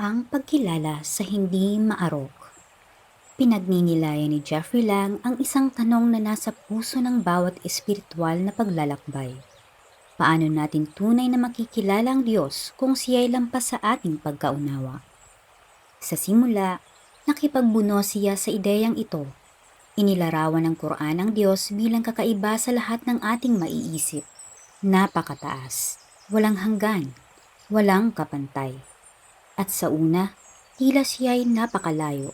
Ang pagkilala sa hindi maarok. Pinagninilayan ni Jeffrey Lang ang isang tanong na nasa puso ng bawat espiritual na paglalakbay. Paano natin tunay na makikilala ang Diyos kung siya'y lampas sa ating pagkaunawa? Sa simula, nakipagbuno siya sa ideyang ito. Inilarawan ng Quran ang Diyos bilang kakaiba sa lahat ng ating maiisip. Napakataas, walang hanggan, walang kapantay. At sa una, tila siya'y napakalayo.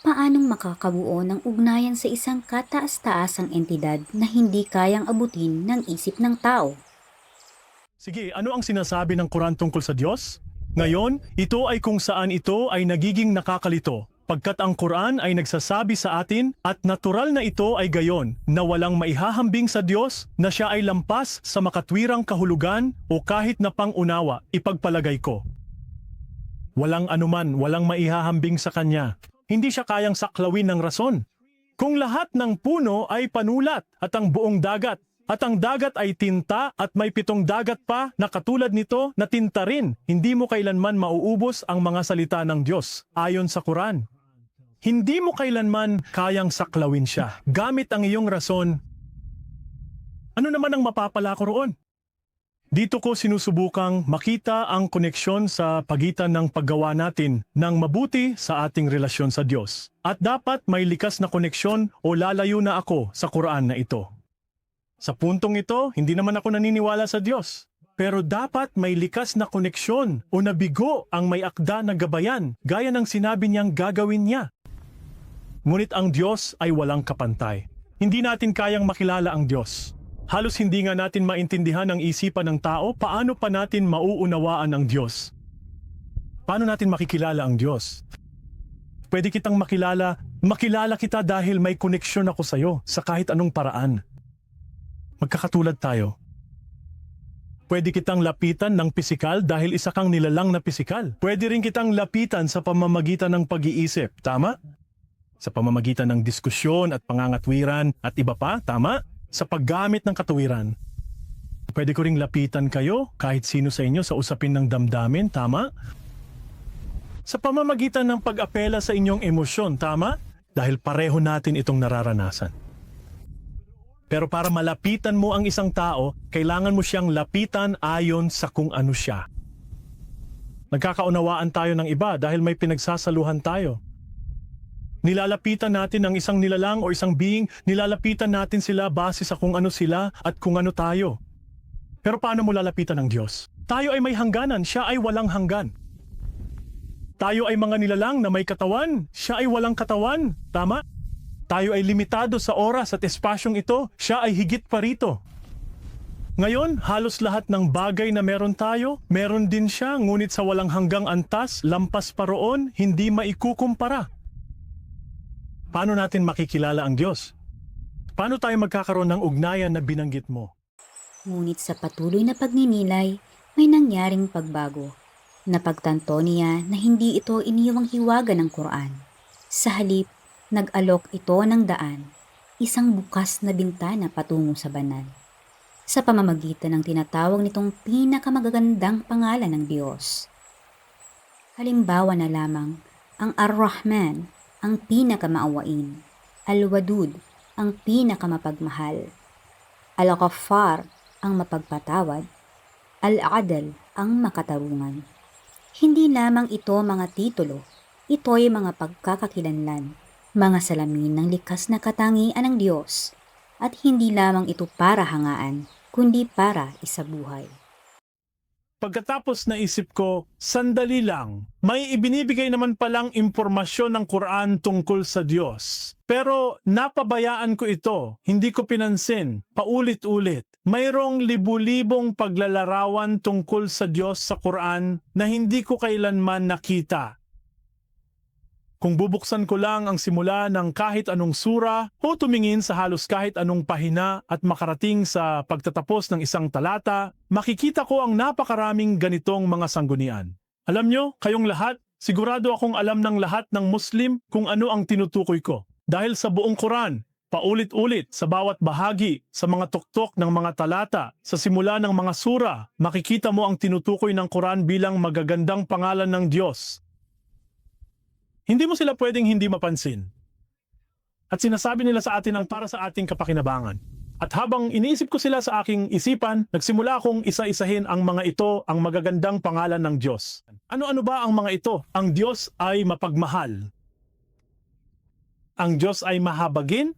Paanong makakabuo ng ugnayan sa isang kataas-taasang entidad na hindi kayang abutin ng isip ng tao? Sige, ano ang sinasabi ng Quran tungkol sa Diyos? Ngayon, ito ay kung saan ito ay nagiging nakakalito. Pagkat ang Quran ay nagsasabi sa atin at natural na ito ay gayon na walang maihahambing sa Diyos na siya ay lampas sa makatwirang kahulugan o kahit na pangunawa, ipagpalagay ko. Walang anuman, walang maihahambing sa Kanya. Hindi siya kayang saklawin ng rason. Kung lahat ng puno ay panulat at ang buong dagat, at ang dagat ay tinta at may pitong dagat pa na katulad nito na tinta rin, hindi mo kailanman mauubos ang mga salita ng Diyos ayon sa Quran. Hindi mo kailanman kayang saklawin siya. Gamit ang iyong rason, ano naman ang mapapala ko roon? Dito ko sinusubukang makita ang koneksyon sa pagitan ng paggawa natin ng mabuti sa ating relasyon sa Diyos. At dapat may likas na koneksyon o lalayo na ako sa Quran na ito. Sa puntong ito, hindi naman ako naniniwala sa Diyos. Pero dapat may likas na koneksyon o nabigo ang may akda na gabayan gaya ng sinabi niyang gagawin niya. Ngunit ang Diyos ay walang kapantay. Hindi natin kayang makilala ang Diyos. Halos hindi nga natin maintindihan ang isipan ng tao, paano pa natin mauunawaan ang Diyos? Paano natin makikilala ang Diyos? Pwede kitang makilala, makilala kita dahil may koneksyon ako sa iyo sa kahit anong paraan. Magkakatulad tayo. Pwede kitang lapitan ng pisikal dahil isa kang nilalang na pisikal. Pwede rin kitang lapitan sa pamamagitan ng pag-iisip, tama? Sa pamamagitan ng diskusyon at pangangatwiran at iba pa, tama? Sa paggamit ng katuwiran. Pwede ko ring lapitan kayo kahit sino sa inyo sa usapin ng damdamin, tama? Sa pamamagitan ng pag-apela sa inyong emosyon, tama? Dahil pareho natin itong nararanasan. Pero para malapitan mo ang isang tao, kailangan mo siyang lapitan ayon sa kung ano siya. Nagkakaunawaan tayo ng iba dahil may pinagsasaluhan tayo. Nilalapitan natin ang isang nilalang o isang being, nilalapitan natin sila base sa kung ano sila at kung ano tayo. Pero paano mo lalapitan ng Diyos? Tayo ay may hangganan, siya ay walang hanggan. Tayo ay mga nilalang na may katawan, siya ay walang katawan. Tama? Tayo ay limitado sa oras at espasyong ito, siya ay higit pa rito. Ngayon, halos lahat ng bagay na meron tayo, meron din siya, ngunit sa walang hanggang antas, lampas pa roon, hindi maikukumpara. Paano natin makikilala ang Diyos? Paano tayo magkakaroon ng ugnayan na binanggit mo? Ngunit sa patuloy na pagninilay, may nangyaring pagbago. Napagtanto niya na hindi ito iniwang hiwaga ng Quran. Sa halip, nag-alok ito ng daan, isang bukas na bintana patungo sa banal. Sa pamamagitan ng tinatawag nitong pinakamagagandang pangalan ng Diyos. Halimbawa na lamang, ang Ar-Rahman, ang pinakamaawain, Al-Wadud, ang pinakamapagmahal, Al-Ghaffar, ang mapagpatawad, Al-Adal, ang makatarungan. Hindi lamang ito mga titulo, ito'y mga pagkakakilanlan, mga salamin ng likas na katangian ng Diyos, at hindi lamang ito para hangaan, kundi para isabuhay. Pagkatapos naisip ko, sandali lang, may ibinibigay naman palang impormasyon ng Quran tungkol sa Diyos. Pero napabayaan ko ito, hindi ko pinansin, paulit-ulit. Mayroong libu-libong paglalarawan tungkol sa Diyos sa Quran na hindi ko kailanman nakita. Kung bubuksan ko lang ang simula ng kahit anong sura o tumingin sa halos kahit anong pahina at makarating sa pagtatapos ng isang talata, makikita ko ang napakaraming ganitong mga sanggunian. Alam nyo, kayong lahat, sigurado akong alam ng lahat ng Muslim kung ano ang tinutukoy ko. Dahil sa buong Quran, Paulit-ulit sa bawat bahagi, sa mga tuktok ng mga talata, sa simula ng mga sura, makikita mo ang tinutukoy ng Quran bilang magagandang pangalan ng Diyos. Hindi mo sila pwedeng hindi mapansin. At sinasabi nila sa atin ang para sa ating kapakinabangan. At habang iniisip ko sila sa aking isipan, nagsimula akong isa-isahin ang mga ito ang magagandang pangalan ng Diyos. Ano-ano ba ang mga ito? Ang Diyos ay mapagmahal. Ang Diyos ay mahabagin.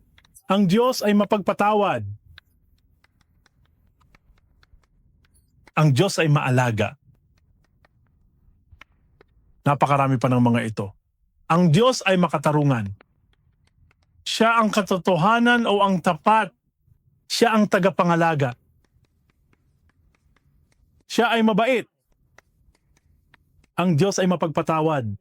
Ang Diyos ay mapagpatawad. Ang Diyos ay maalaga. Napakarami pa ng mga ito. Ang Diyos ay makatarungan. Siya ang katotohanan o ang tapat. Siya ang tagapangalaga. Siya ay mabait. Ang Diyos ay mapagpatawad.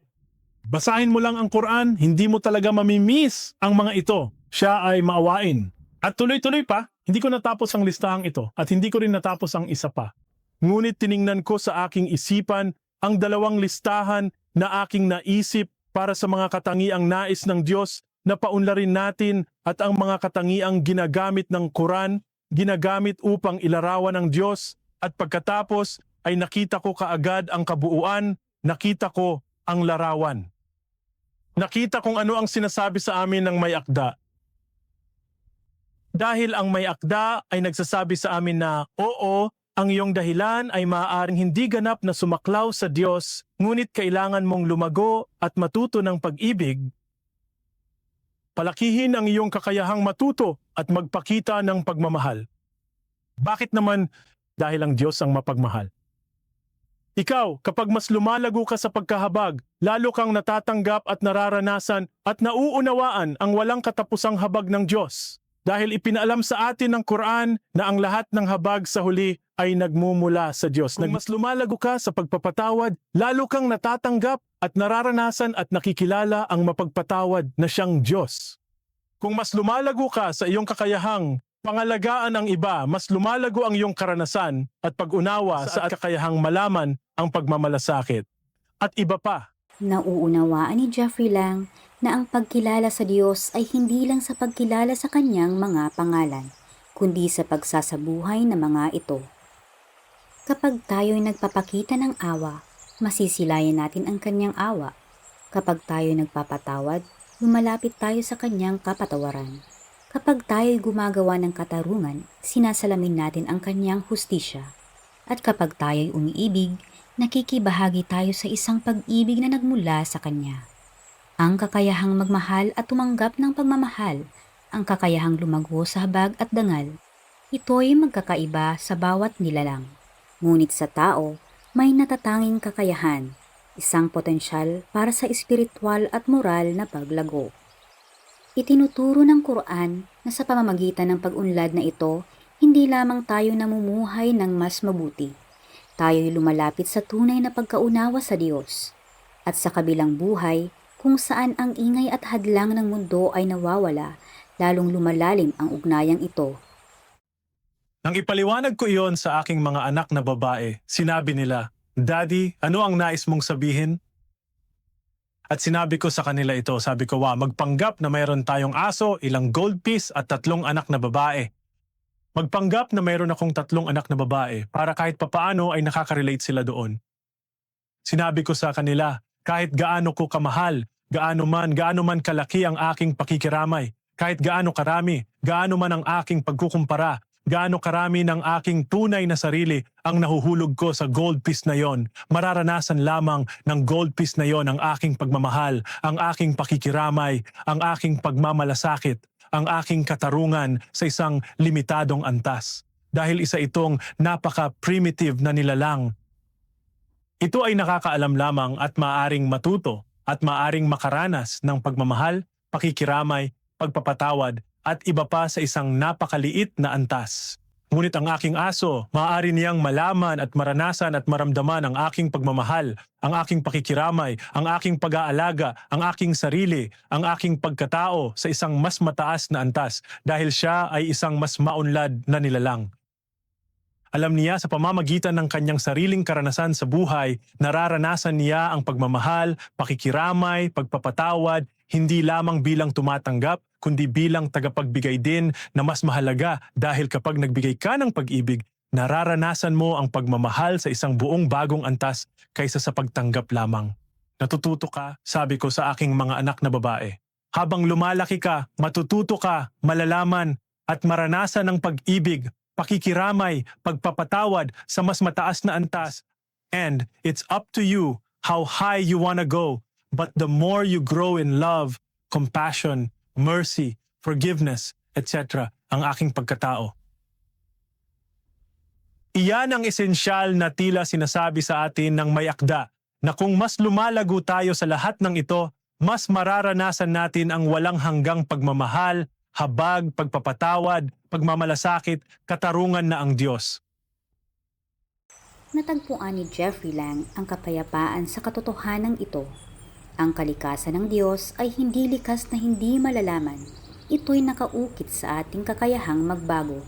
Basahin mo lang ang Quran, hindi mo talaga mamimiss ang mga ito. Siya ay maawain. At tuloy-tuloy pa, hindi ko natapos ang listahang ito at hindi ko rin natapos ang isa pa. Ngunit tiningnan ko sa aking isipan ang dalawang listahan na aking naisip para sa mga katangiang nais ng Diyos na paunlarin natin at ang mga katangiang ginagamit ng Quran, ginagamit upang ilarawan ng Diyos at pagkatapos ay nakita ko kaagad ang kabuuan, nakita ko ang larawan. Nakita kung ano ang sinasabi sa amin ng may akda. Dahil ang may akda ay nagsasabi sa amin na, oo, ang iyong dahilan ay maaaring hindi ganap na sumaklaw sa Diyos, ngunit kailangan mong lumago at matuto ng pag-ibig. Palakihin ang iyong kakayahang matuto at magpakita ng pagmamahal. Bakit naman dahil ang Diyos ang mapagmahal? Ikaw, kapag mas lumalago ka sa pagkahabag, lalo kang natatanggap at nararanasan at nauunawaan ang walang katapusang habag ng Diyos. Dahil ipinaalam sa atin ng Quran na ang lahat ng habag sa huli ay nagmumula sa Diyos. Kung mas lumalago ka sa pagpapatawad, lalo kang natatanggap at nararanasan at nakikilala ang mapagpatawad na siyang Diyos. Kung mas lumalago ka sa iyong kakayahang pangalagaan ang iba, mas lumalago ang iyong karanasan at pag-unawa sa at kakayahang malaman ang pagmamalasakit. At iba pa, Nauunawaan ni Jeffrey lang na ang pagkilala sa Diyos ay hindi lang sa pagkilala sa kanyang mga pangalan, kundi sa pagsasabuhay ng mga ito. Kapag tayo'y nagpapakita ng awa, masisilayan natin ang kanyang awa. Kapag tayo'y nagpapatawad, lumalapit tayo sa kanyang kapatawaran. Kapag tayo'y gumagawa ng katarungan, sinasalamin natin ang kanyang hustisya. At kapag tayo'y umiibig, nakikibahagi tayo sa isang pag-ibig na nagmula sa Kanya. Ang kakayahang magmahal at tumanggap ng pagmamahal, ang kakayahang lumago sa habag at dangal, ito'y magkakaiba sa bawat nilalang. Ngunit sa tao, may natatanging kakayahan, isang potensyal para sa espiritual at moral na paglago. Itinuturo ng Quran na sa pamamagitan ng pag-unlad na ito, hindi lamang tayo namumuhay ng mas mabuti, tayo'y lumalapit sa tunay na pagkaunawa sa Diyos. At sa kabilang buhay, kung saan ang ingay at hadlang ng mundo ay nawawala, lalong lumalalim ang ugnayang ito. Nang ipaliwanag ko iyon sa aking mga anak na babae, sinabi nila, Daddy, ano ang nais mong sabihin? At sinabi ko sa kanila ito, sabi ko, wa, magpanggap na mayroon tayong aso, ilang gold piece at tatlong anak na babae. Magpanggap na mayroon akong tatlong anak na babae para kahit papaano ay nakaka-relate sila doon. Sinabi ko sa kanila, kahit gaano ko kamahal, gaano man, gaano man kalaki ang aking pakikiramay, kahit gaano karami, gaano man ang aking pagkukumpara, gaano karami ng aking tunay na sarili ang nahuhulog ko sa gold piece na yon, mararanasan lamang ng gold piece na yon ang aking pagmamahal, ang aking pakikiramay, ang aking pagmamalasakit, ang aking katarungan sa isang limitadong antas. Dahil isa itong napaka-primitive na nilalang. Ito ay nakakaalam lamang at maaring matuto at maaring makaranas ng pagmamahal, pakikiramay, pagpapatawad at iba pa sa isang napakaliit na antas. Ngunit ang aking aso, maaari niyang malaman at maranasan at maramdaman ang aking pagmamahal, ang aking pakikiramay, ang aking pag-aalaga, ang aking sarili, ang aking pagkatao sa isang mas mataas na antas dahil siya ay isang mas maunlad na nilalang. Alam niya sa pamamagitan ng kanyang sariling karanasan sa buhay, nararanasan niya ang pagmamahal, pakikiramay, pagpapatawad, hindi lamang bilang tumatanggap, kundi bilang tagapagbigay din na mas mahalaga dahil kapag nagbigay ka ng pag-ibig, nararanasan mo ang pagmamahal sa isang buong bagong antas kaysa sa pagtanggap lamang. Natututo ka, sabi ko sa aking mga anak na babae. Habang lumalaki ka, matututo ka, malalaman, at maranasan ng pag-ibig, pakikiramay, pagpapatawad sa mas mataas na antas. And it's up to you how high you wanna go. But the more you grow in love, compassion, mercy, forgiveness, etc., ang aking pagkatao. Iyan ang esensyal na tila sinasabi sa atin ng may akda na kung mas lumalago tayo sa lahat ng ito, mas mararanasan natin ang walang hanggang pagmamahal, habag, pagpapatawad, pagmamalasakit, katarungan na ang Diyos. Natagpuan ni Jeffrey Lang ang kapayapaan sa katotohanan ito. Ang kalikasan ng Diyos ay hindi likas na hindi malalaman. Ito'y nakaukit sa ating kakayahang magbago.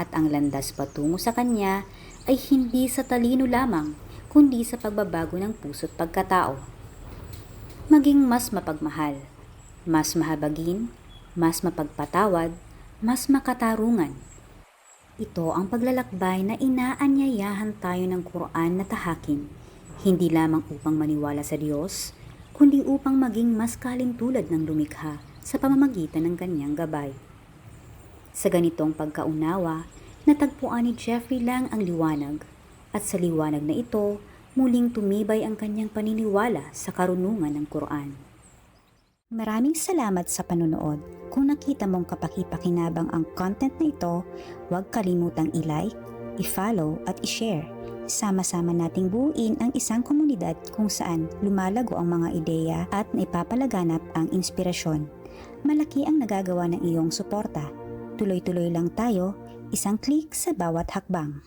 At ang landas patungo sa Kanya ay hindi sa talino lamang, kundi sa pagbabago ng puso't pagkatao. Maging mas mapagmahal, mas mahabagin, mas mapagpatawad, mas makatarungan. Ito ang paglalakbay na inaanyayahan tayo ng Quran na tahakin, hindi lamang upang maniwala sa Diyos, kundi upang maging mas kalintulad ng lumikha sa pamamagitan ng kanyang gabay. Sa ganitong pagkaunawa, natagpuan ni Jeffrey Lang ang liwanag, at sa liwanag na ito, muling tumibay ang kanyang paniniwala sa karunungan ng Quran. Maraming salamat sa panonood. Kung nakita mong kapakipakinabang ang content na ito, huwag kalimutang i-like, i-follow at i-share. Sama-sama nating buuin ang isang komunidad kung saan lumalago ang mga ideya at naipapalaganap ang inspirasyon. Malaki ang nagagawa ng iyong suporta. Tuloy-tuloy lang tayo, isang click sa bawat hakbang.